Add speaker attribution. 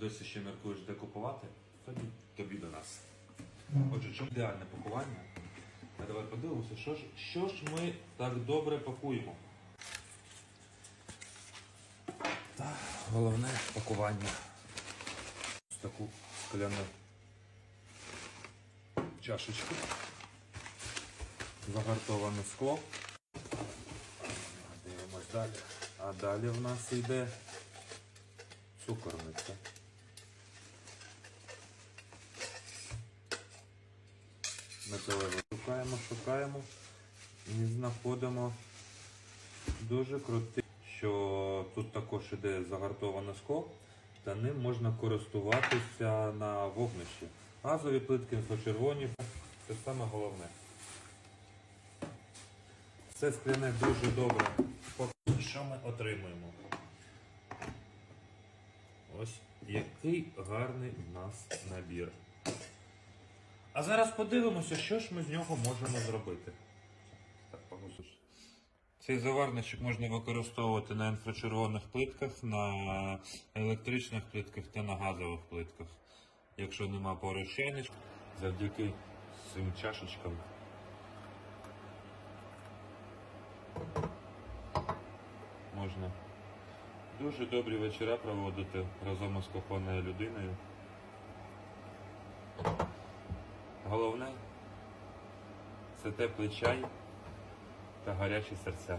Speaker 1: досі ще міркуєш, де купувати, тоді тобі до нас. Отже, чому ідеальне пакування? А давай подивимося, що ж, що ж ми так добре пакуємо. Так, головне пакування. Ось таку скляну чашечку. Загартоване скло. Дивимось далі. А далі в нас йде цукорниця. Металеве шукаємо, шукаємо і знаходимо дуже крутий, що тут також іде загартоване скло, та ним можна користуватися на вогнищі. Газові плитки, інфрачервоні це саме головне. Це скляне дуже добре. Що ми отримуємо? Ось який гарний в нас набір. А зараз подивимося, що ж ми з нього можемо зробити. Цей заварничок можна використовувати на інфрачервоних плитках, на електричних плитках та на газових плитках. Якщо нема поруч завдяки цим чашечкам можна дуже добрі вечора проводити разом із коханою людиною. Головне це теплий чай та гарячі серця.